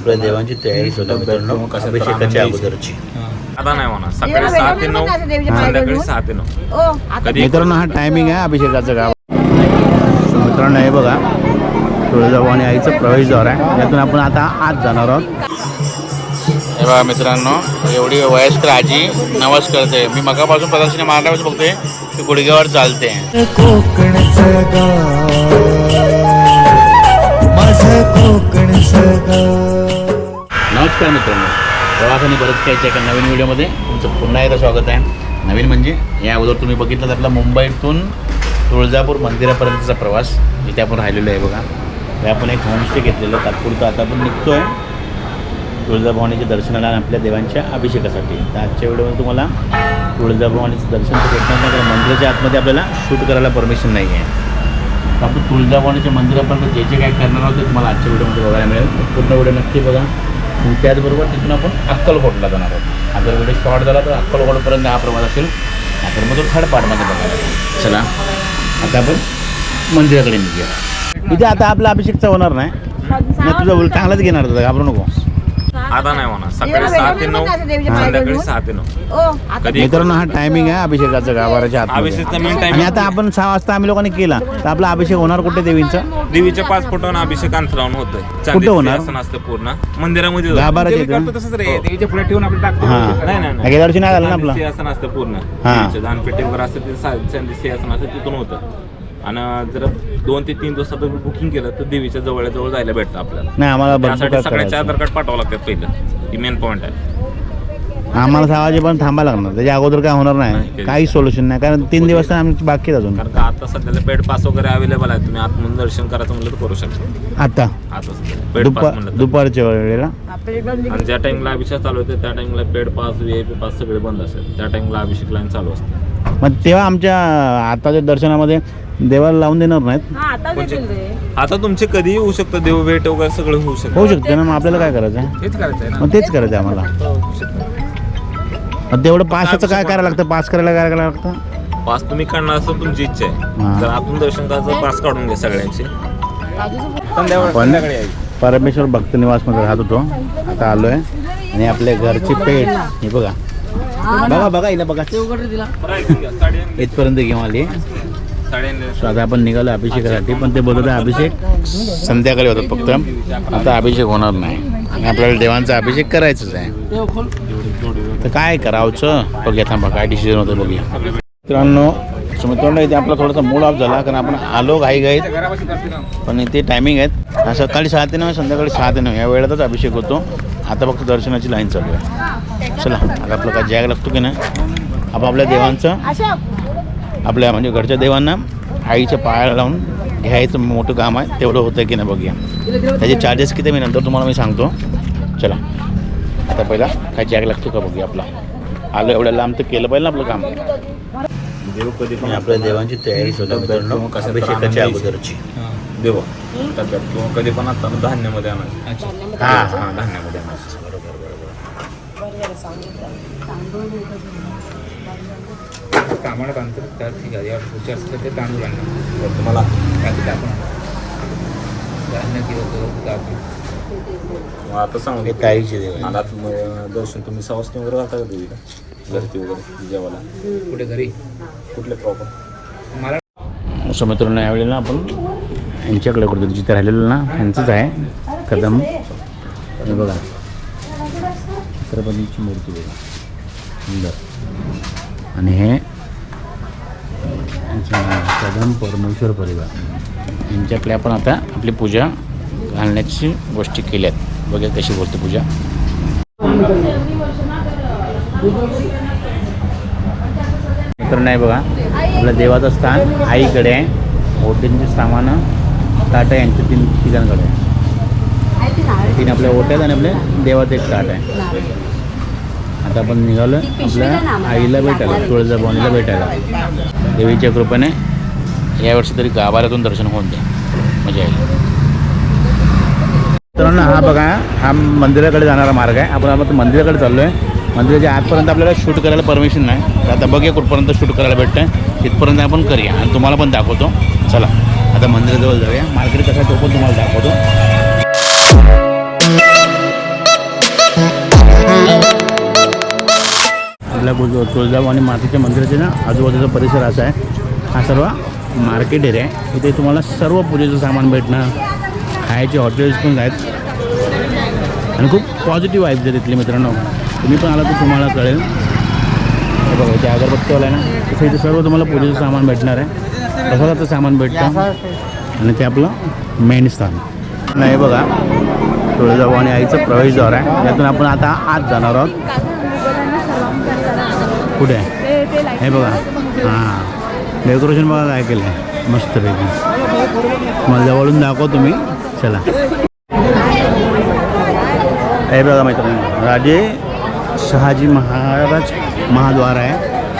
आपल्या देवांची तयारी सुद्धा मित्रांनो अभिषेकाच्या अगोदरची. आता नाही म्हणा सकाळी सहा ते नऊ संध्याकाळी सहा ते नऊ. मित्रांनो हा टायमिंग आहे अभिषेकाचं गाव. मित्रांनो हे बघा. तुळजाभवानी आईचं प्रवेशद्वार आहे. यातून आपण आता आत जाणार आहोत. हे बघा मित्रांनो एवढी वयस्कर आजी नवस करते. मी मगापासून प्रदर्शनी मारल्यापासून बघतोय की गुडघ्यावर चालते. कोकणचं नमस्कार मित्रांनो. प्रवास आणि परत कायच्या एका नवीन व्हिडिओमध्ये तुमचं पुन्हा एकदा स्वागत आहे. नवीन म्हणजे या अगोदर तुम्ही बघितलं तर आपला मुंबईतून तुळजापूर मंदिरापर्यंतचा प्रवास इथे आपण राहिलेलो आहे बघा. हे आपण एक होमस्टे घेतलेलं तात्पुरतं आता आपण निघतो आहे तुळजाभवानीच्या दर्शनाला आणि आपल्या देवांच्या अभिषेकासाठी. तर आजच्या व्हिडिओमध्ये तुम्हाला तुळजाभवानीचं दर्शन तर भेटणार नाही कारण मंदिराच्या आतमध्ये आपल्याला शूट करायला परमिशन नाही आहे. आपण तुळजाभवानीच्या मंदिरापर्यंत जे जे काय करणार आहोत ते तुम्हाला आजच्या व्हिडिओमध्ये बघायला मिळेल. पूर्ण व्हिडिओ नक्की बघा. त्याचबरोबर तिथून आपण अक्कलकोटला जाणार आहोत. हा जर व्हिडिओ शॉर्ट झाला तर अक्कलकोटपर्यंत हा प्रवास असेल. नाहीतर मग तो थर्ड पार्टमध्ये बघायला चला आता आपण मंदिराकडे निघूया. इथे आता आपला अभिषेकचा होणार नाही. तुझा चांगलाच घेणार होता घाबरू नको. आता नाही म्हणा सकाळी सहा ते नऊ संध्याकाळी सहा ते नऊ. कधी? मित्रांनो हा टायमिंग आहे अभिषेकाचा गाभाराच्या आत अभिषेकचा मेन आणि टाइम आता आपण सहा वाजता आम्ही लोकांनी केला. तर आपला अभिषेक होणार कुठे देवींचा? देवीच्या पाच फुटावर अभिषेक अंतरावून होतोय. कुठं होणार? असं असतं पूर्ण. मंदिरामध्ये होतं. गाभाराच्या देवी इथं? करतो तसंच रे. देवीच्या पुढे ठेवून आपण टाकतो. हां. नाही नाही नाही. गेल्या वर्षी नाही झालं ना आपलं? सिंहासन असतं पूर्ण. हां. दानपेटी वगैरे असतं ते सा- चांदी सिंहासन असतं तिथून होतं. आणि जर दोन ते तीन दिवसात बुकिंग केलं तर देवीच्या जवळ जवळ जायला भेटतं आपल्याला. नाही आम्हाला त्यासाठी काय सगळ्यांचे. आधार कार्ड पाठवावं लागतात पहिलं. ही मेन पॉईंट आहे. आम्हाला सहा वाजेपर्यंत थांबा लागणार. त्याच्या अगोदर काय होणार नाही, नाही काही- सोल्युशन नाही. कारण तीन दिवस तर आमची बाकी अजून. कारण का आता सध्याला बेड पास वगैरे अवेलेबल आहे तुम्ही आतमधून दर्शन करायचं म्हणलं तर करू शकता. आता? आता बेड पास म्हणलं तर. दुपारच्या वेळेला? आणि ज्या टाइमला अभिषेक चालू होते त्या टाइमला paid pass V I P pass सगळे बंद असेल त्या टाइमला अभिषेक लाईन चालू असते. मग तेव्हा आमच्या आताच्या दर्शनामध्ये देवाला लावून देणार नाहीत. आता तुमचे कधीही होऊ शकतं देव भेट वगैरे सगळं होऊ शकतं. होऊ शकते ना मग आपल्याला काय करायचं? आहे हेच करायचं आहे मग तेच करायचं आहे आम्हाला मग तेवढं पासचं काय करायला लागतं? पास करायला काय करायला लागतं? पास तुम्ही काढणार असेल तुमची इच्छा हा. आहे. जर आतून दर्शन करायचं पास काढून घ्या सगळ्यांचे. संध्याकाळी संध्याकाळी. परमेश्वर भक्त निवासमध्ये राहत होतो. आता आलोय. आणि आपल्या घरची पेट हे बघा. बघा बघा हिला बघा. इथपर्यंत घेऊन आली. So आता आपण निघालो अभिषेकासाठी पण ते बोलत आहे अभिषेक. संध्याकाळी होतात फक्त. आता अभिषेक होणार नाही. आणि आपल्याला देवांचा अभिषेक करायचंच आहे. तर काय करावचं? बघूया थांबा काय डिसिजन होतं बघूया. मित्रांनो मित्रांनो इथे आपला थोडासा मूड ऑफ झाला कारण आपण आलो घाई घाईत पण इथे टायमिंग आहेत. हा, सकाळी सहा ते नऊ संध्याकाळी सहा ते नऊ. या वेळेतच अभिषेक होतो. आता फक्त दर्शनाची लाईन चालू आहे. चला आता आपलं काय जॅग लागतो की नाही? आपापल्या देवांचं. आपल्या म्हणजे घरच्या देवांना आईच्या पायाला लावून घ्यायचं मोठं काम आहे तेवढं होतं की नाही बघूया. त्याचे चार्जेस किती मी नंतर तुम्हाला मी सांगतो. चला. आता पहिला काय जॅग लागतो का बघूया आपला. आलो एवढ्या लांब तर केलं पाहिजे ना आपलं काम. देव कधी पण आपल्या देवांची तयारी सुद्धा अभिषेकाच्या अगोदरची. देव. डब्यात किंवा कधी पण आता धान्यामध्ये आणायचं. हां हा धान्यामध्ये आणायचं. कामाला बांधतो तर ठीक आहे. यावर पुढच्या असलं ते तांदूळ आणणं बरं, तुम्हाला? बाकी टाकून धान्य किंवा मग आता सांगू ताईचे देव मग दर्शन तुम्ही सवासणी वगैरे जाता का देवीला? घरती वगैरे जेवायला? कुठे घरी? कुठले प्रॉपर मला असं मित्रांनो यावेळेला आपण यांच्याकडे करतो जिथे राहिलेलं ना यांचंच आहे कदम. बघा. छत्रपतीची मूर्ती बघा. सुंदर. आणि हे यांचं कदम परमेश्वर परिवार. यांच्याकडे आपण आता आपली पूजा घालण्याची गोष्टी केल्यात. वगैरे कशी बोलते पूजा. तर नाही बघा आपल्या देवाचं स्थान आईकडे आहे. ओट्यांची सामानं ताट आहे तीन ठिकाणकडे आहे. तीन आपल्या ओट्यात आणि आपल्या देवाचं एक ताट आहे. आता आपण निघालो आपल्या आईला भेटायला तुळजाभवानीला भेटायला. देवीच्या कृपेने यावर्षी तरी गाभाऱ्यातून दर्शन होऊन दे मजा येईल. मित्रांनो हा बघा हा मंदिराकडे जाणारा मार्ग आहे. आपण आता मंदिराकडे चाललो आहे मंदिराच्या आतपर्यंत आपल्याला शूट करायला परमिशन नाही. तर आता बघूया कुठपर्यंत शूट करायला भेटतं तिथपर्यंत आपण करूया. आणि तुम्हाला पण दाखवतो. चला आता मंदिराजवळ जाऊया. मार्केट कसं तो पण तुम्हाला दाखवतो. आपल्या गुज आणि मातेच्या मंदिराचे ना आजूबाजूचा परिसर असा आहे. हा सर्व मार्केट एरिया आहे. इथे तुम्हाला सर्व पूजेचं सामान भेटणं खायचे हॉटेल्स पण आहेत. आणि खूप पॉझिटिव्ह आहेत जर इथले मित्रांनो. तुम्ही पण आला तर तुम्हाला कळेल. बघा इथे अगरबत्तीवाला आहे ना. तसं इथे सर्व तुम्हाला पूजेचं सामान भेटणार आहे. प्रसादाचं सामान भेटतं. आणि ते आपलं मेन स्थान. नाही बघा तुळजाभवानी आईचं प्रवेशद्वार आहे. यातून आपण आता आत जाणार आहोत. कुठे? आहे हे बघा. हां. डेकोरेशन बघा काय केलं आहे मस्तपैकी. मला जवळून दाखव तुम्ही. चला. हे बघा मित्रांनो राजे शहाजी महाराज महाद्वार आहे.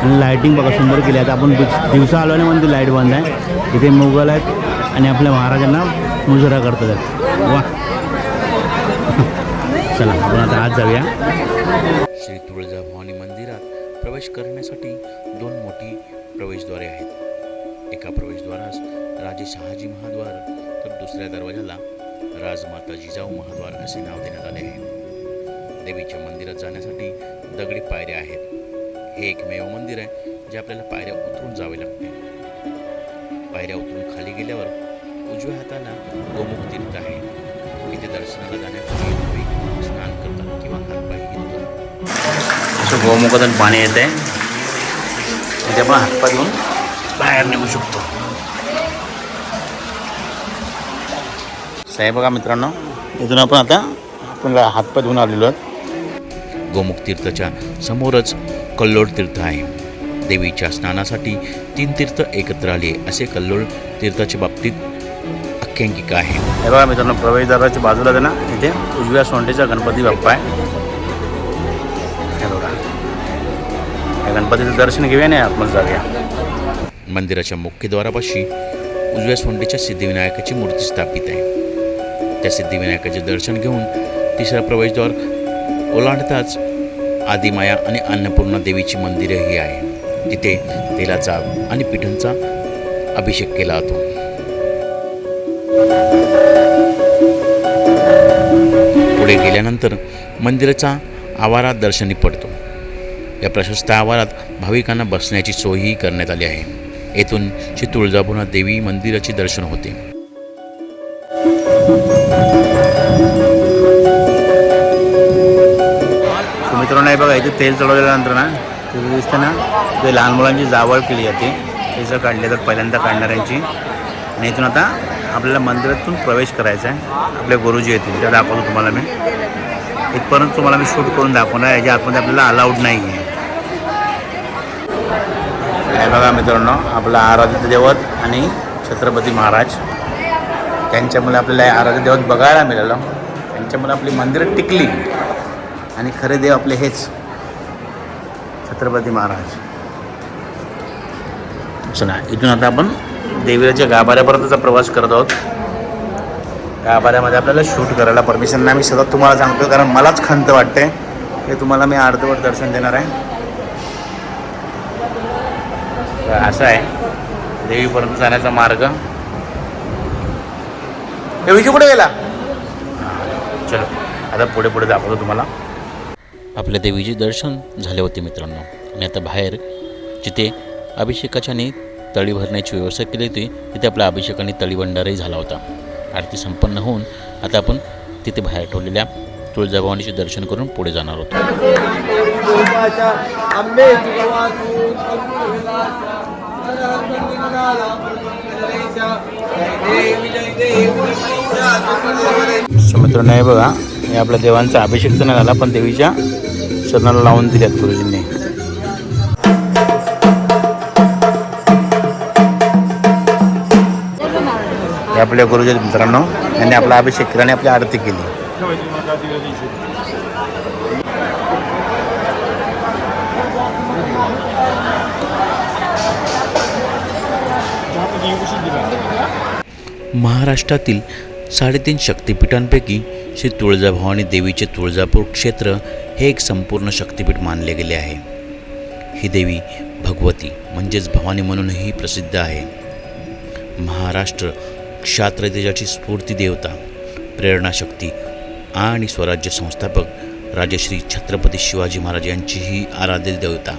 आणि लायटिंग बघा सुंदर केली. आहे आता आपण दिवस- आलो नाही म्हणते लाइट बंद आहे. इथे मुघल आहेत आणि आपल्या महाराजांना मुजरा करतात. आहेत. वा. चला आपण आता आज जाऊया. श्री मंदिरात प्रवेश करण्यासाठी दोन मोठी प्रवेशद्वारे आहेत. एका प्रवेशद्वारास राजे शहाजी महाद्वार तर दुसऱ्या दरवाजाला राजमाता जिजाऊ महाद्वार असे नाव देण्यात आले आहे. देवीच्या मंदिरात जाण्यासाठी दगडी पायऱ्या आहेत. हे एकमेव मंदिर आहे जे आपल्याला पायऱ्या उतरून जावे लागते. पायऱ्या उतरून खाली गेल्यावर उजव्या हाताला गोमुख तीर्थ आहे. इथे दर्शनाला जाण्यापूर्वी असं गोमुखातून पाणी येत. आहे आपण हातपाय धुवून बाहेर निघू शकतो. साहेब बघा मित्रांनो इथून आपण आता आपण हातपाय धुवून आलेलो आहोत. गोमुख तीर्थाच्या समोरच कल्लोळ तीर्थ आहे. देवीच्या स्नानासाठी तीन तीर्थ एकत्र आले असे कल्लोळ तीर्थाच्या बाबतीत आख्यायिका आहे. हे बघा मित्रांनो प्रवेशद्वाराच्या बाजूला आहे ना इथे उजव्या सोंडेचा गणपती बाप्पा आहे. गणपतीचं दर्शन घेऊया नाही आतमध्ये जाऊया. मंदिराच्या मुख्यद्वारापाशी उजव्या सोंडेच्या सिद्धिविनायकाची मूर्ती स्थापित आहे. त्या सिद्धिविनायकाचे दर्शन घेऊन तिसरा प्रवेशद्वार ओलांडताच आदिमाया आणि अन्नपूर्णा देवीची मंदिरही आहे. तिथे तेलाचा आणि पिठांचा अभिषेक केला जातो. पुढे गेल्यानंतर मंदिराचा आवारात दर्शनी पडतो. या प्रशस्त आवारात भाविकांना बसण्याची सोयही करण्यात आली आहे. येथून श्री तुळजाभवानी देवी मंदिराचे दर्शन होते. मित्रांनो हे बघा इथे तेल चढवल्यानंतर ना तिथे दिसतं ना ते लहान मुलांची जावळ केली जाते. तिचं काढले तर पहिल्यांदा काढणाऱ्यांची. आणि इथून आता आपल्याला मंदिरातून प्रवेश करायचा आहे. आपले गुरुजी येतील त्या दाखवतो तुम्हाला मी. इथपर्यंत तुम्हाला मी शूट करून दाखवणार याच्या आतमध्ये आपल्याला अलाउड नाही आहे हे बघा मित्रांनो आपला आराध्य दैवत आणि छत्रपती महाराज. त्यांच्यामुळे आपल्याला आराध्य दैवत बघायला मिळालं. त्यांच्यामुळे आपली मंदिरं टिकली. आणि खरे देव आपले हेच. छत्रपती महाराज. चला इथून आता आपण देवीच्या गाभाऱ्यापर्यंतचा प्रवास करत आहोत. गाभाऱ्यामध्ये आपल्याला शूट करायला परमिशन नाही. मी सतत तुम्हाला सांगतो कारण मलाच खंत वाटते. हे तुम्हाला मी अर्धवट दर्शन देणार आहे. तर असं आहे. देवीपर्यंत जाण्याचा मार्ग. देवीची कुठे गेला? चलो. आता पुढे पुढे दाखवतो तुम्हाला. आपल्या देवीचे दर्शन झाले होते मित्रांनो. आणि आता बाहेर जिथे अभिषेकाच्याने तळी भरण्याची व्यवस्था केली होती तिथे आपल्या अभिषेकाने तळीभंडारही झाला होता. आरती संपन्न होऊन आता आपण तिथे बाहेर ठेवलेल्या तुळजाभवानीचे दर्शन करून पुढे जाणार होतो. मित्रांनो नाही बघा हे आपल्या देवांचा अभिषेक तर नाही झाला पण देवीच्या चरणाला लावून दिल्यात गुरुजींनी. हे आपल्या गुरुजी मित्रांनो यांनी आपला अभिषेक केला आणि आपली आरती केली. महाराष्ट्रातील साडेतीन शक्तिपीठांपैकी श्री तुळजाभवानी देवीचे तुळजापूर क्षेत्र हे एक संपूर्ण शक्तिपीठ मानले गेले आहे. ही देवी भगवती म्हणजेच भवानी म्हणूनही प्रसिद्ध आहे. महाराष्ट्र क्षात्रतेजाची स्फूर्ती देवता प्रेरणाशक्ती आणि स्वराज्य संस्थापक राजश्री छत्रपती शिवाजी महाराज यांचीही आराध्य देवता.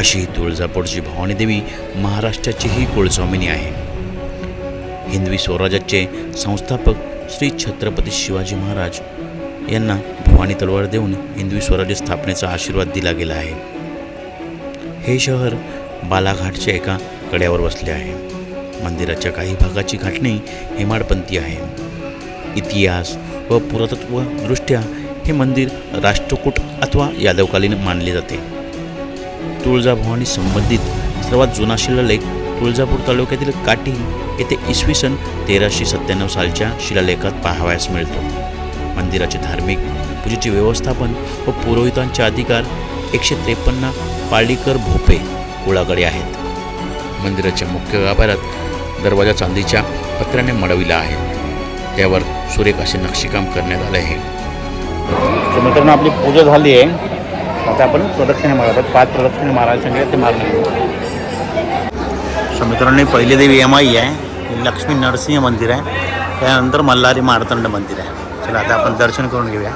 अशी तुळजापूरची भवानी देवी महाराष्ट्राचीही कुळस्वामिनी आहे. हिंदवी स्वराज्याचे संस्थापक श्री छत्रपती शिवाजी महाराज यांना भवानी तलवार देऊन हिंदवी स्वराज्य स्थापनेचा आशीर्वाद दिला गेला आहे. हे शहर बालाघाटच्या एका कड्यावर वसले आहे. मंदिराच्या काही भागाची घाटणी हेमाडपंथी आहे. इतिहास व पुरातत्वदृष्ट्या हे मंदिर राष्ट्रकूट अथवा यादवकालीन मानले जाते. तुळजाभवानी संबंधित सर्वात जुना शिलालेख तुळजापूर तालुक्यातील काटी येथे इसवी सन तेराशे सत्त्याण्णव सालच्या शिलालेखात पाहावयास मिळतो. मंदिराचे धार्मिक पूजेचे व्यवस्थापन व पुरोहितांचे अधिकार एकशे त्रेपन्न पाळीकर भोपे कुळाकडे आहेत. मंदिराच्या मुख्य गाभाऱ्यात दरवाजा चांदीच्या पत्र्याने मडविला आहे. त्यावर सुरेख असे नक्षीकाम करण्यात आले आहे. मित्रांनो आपली पूजा झाली आहे. आता आपण प्रदक्षिणे मारतात पाच प्रदक्षिणे मारायला सांगितलं ते मारून घेऊ सो मित्रांनो पहिली देवी यमाई आहे. लक्ष्मी नरसिंह मंदिर आहे. त्यानंतर मल्हारी मारतंड मंदिर आहे. चला आता आपण दर्शन करून घेऊया.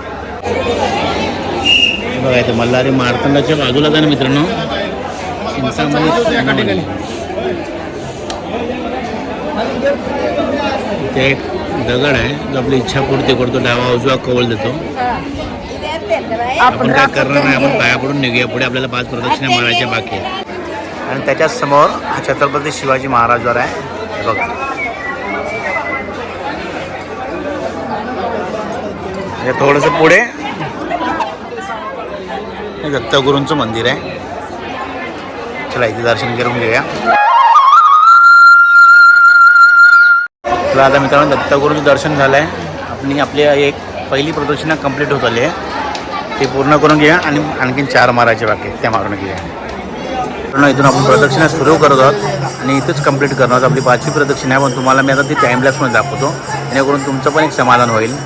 बघा इथे मल्हारी मारतंडाच्या बाजूला आहे ना मित्रांनो. ते एक दगड आहे. जो आपली इच्छा पूर्ती करतो डावा उजवा कवल देतो. आपण काय करणार नाही आपण पाया पडून निघूया. पुढे आपल्याला पाच प्रदक्षिणा मारायच्या बाकी आहेत आणि त्याच्याच समोर हा छत्रपती शिवाजी महाराजवर आहे. हे बघा. हे थोडंसं पुढे. हे दत्तगुरूंचं मंदिर आहे. चला इथे दर्शन करून घेऊया. चला आता मित्रांनो दत्तगुरूंचं दर्शन झालं आहे आपण आपली एक पहिली प्रदक्षिणा कंप्लीट होत आली आहे. ते पूर्ण करून घेऊया आणि आणखीन चार मारायचे बाकी त्या मारून घेऊया. पूर्ण इथून आपण प्रदक्षिणा सुरू करत आहोत आणि इथंच कंप्लीट करणार आहोत आपली पाचवी प्रदक्षिणा आहे पण तुम्हाला मी आता ती टाईमलॅप्समध्ये दाखवतो. जेणेकरून तुमचं पण एक समाधान होईल.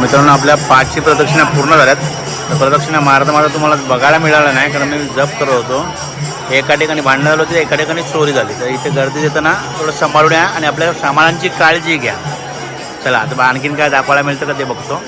मित्रांनो आपल्या पाचशे प्रदक्षिणा पूर्ण झाल्यात. तर प्रदक्षिणा मारता मारता तुम्हाला बघायला मिळालं नाही कारण मी जप करत होतो. एका ठिकाणी भांडणं झालं होती एका ठिकाणी चोरी झाली. तर इथे गर्दी देताना थोडं सांभाळून या आणि आपल्या सामानांची काळजी घ्या. चला आता आणखीन काय दाखवायला मिळतं का ते बघतो.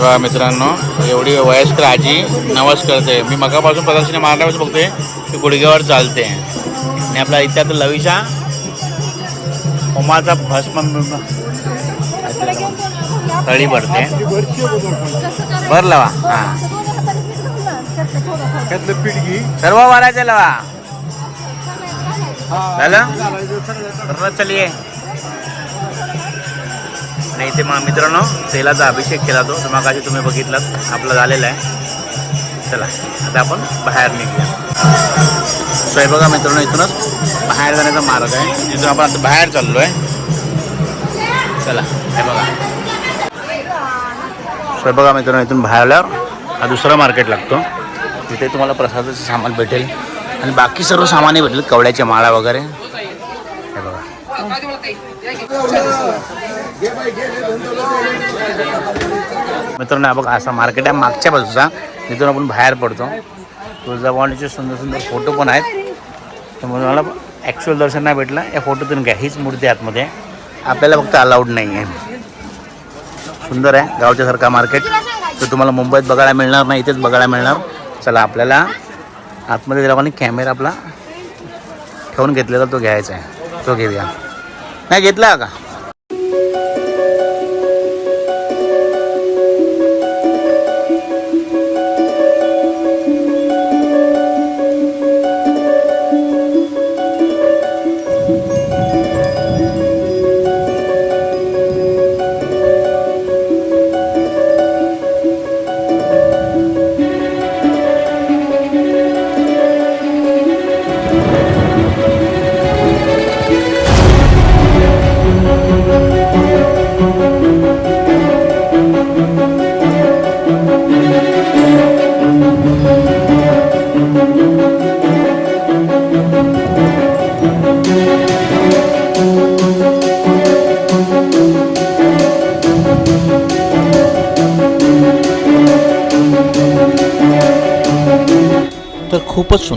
हे बघा मित्रांनो एवढी वयस्कर आजी नवस करते. मी मगापासून प्रदक्षिणा मारण्यापासून बघते की गुडघ्यावर चालते. आणि आपला इथं लविशा होमाचा भस्म तळी भरते. भर लावा. हां. सर्व वारायचं लावा. झालं? चलिये आणि इथे मग मित्रांनो तेलाचा अभिषेक केला तो. तर तुम्ही बघितलात आपला झालेला आहे. चला आता आपण बाहेर निघूया. सोय बघा मित्रांनो इथूनच बाहेर जाण्याचा मार्ग आहे. इथून आपण आता बाहेर चाललो आहे चला हे बघा. सोय बघा मित्रांनो इथून बाहेर आल्यावर हा दुसरा मार्केट लागतो. तिथे तुम्हाला प्रसादाचं सामान भेटेल. आणि बाकी सर्व सामानही भेटेल कवड्याच्या माळा वगैरे. हे बघा. मित्रांनो हा बघा असा मार्केट आहे मागच्या बाजूचा. तिथून आपण बाहेर पडतो. तुळजाभवानीचे सुंदर सुंदर फोटो पण आहेत. त्यामुळे मला ॲक्च्युअल दर्शन नाही भेटलं. या फोटोतून घ्या. हीच मूर्ती आतमध्ये. आपल्याला फक्त अलाउड नाही आहे. सुंदर आहे. गावच्यासारखा मार्केट तर तुम्हाला मुंबईत बघायला मिळणार नाही. इथेच बघायला मिळणार. चला आपल्याला आतमध्ये लोकांनी कॅमेरा आपला ठेवून घेतलेला तो घ्यायचा आहे. तो घेऊया. नाही घेतला का?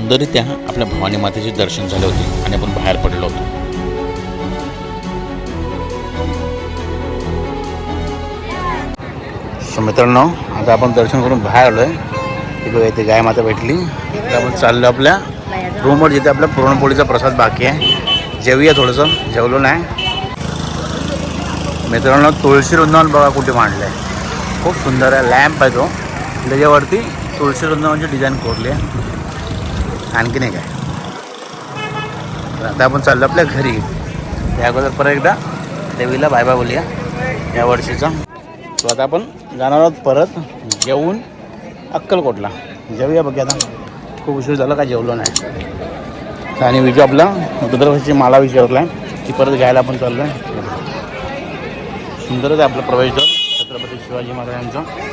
खूपच आपल्या भवानी मातेचे दर्शन झाले होते आणि आपण बाहेर पडलो होतो. सो मित्रांनो आता आपण दर्शन करून बाहेर आलो आहे तिकडे इथे गाय माता भेटली. तर आपण चाललो आपल्या रूमवर जिथे आपल्या पुरणपोळीचा प्रसाद बाकी आहे. जेवूया थोडंसं. जेवलो नाही. मित्रांनो तुळशी वृंदावन बघा कुठे मांडलं आहे खूप सुंदर आहे. लॅम्प आहे तो. त्याच्यावरती तुळशी वृंदावनची डिझाईन कोरली आहे. आणखी नाही काय? तर आता आपण चाललो आपल्या घरी. त्या अगोदर परत एकदा देवीला बाय बाय बोलूया या वर्षीचा. तो आता आपण जाणार आहोत परत जेवून अक्कलकोटला. जेवूया बघ आता. खूप उशीर झाला का जेवलो नाही. आणि विजू आपला रुद्रभाषेची माला विचारला आहे ती परत घ्यायला आपण चाललो आहे सुंदरच आहे आपलं प्रवेशद्वार छत्रपती शिवाजी महाराजांचं.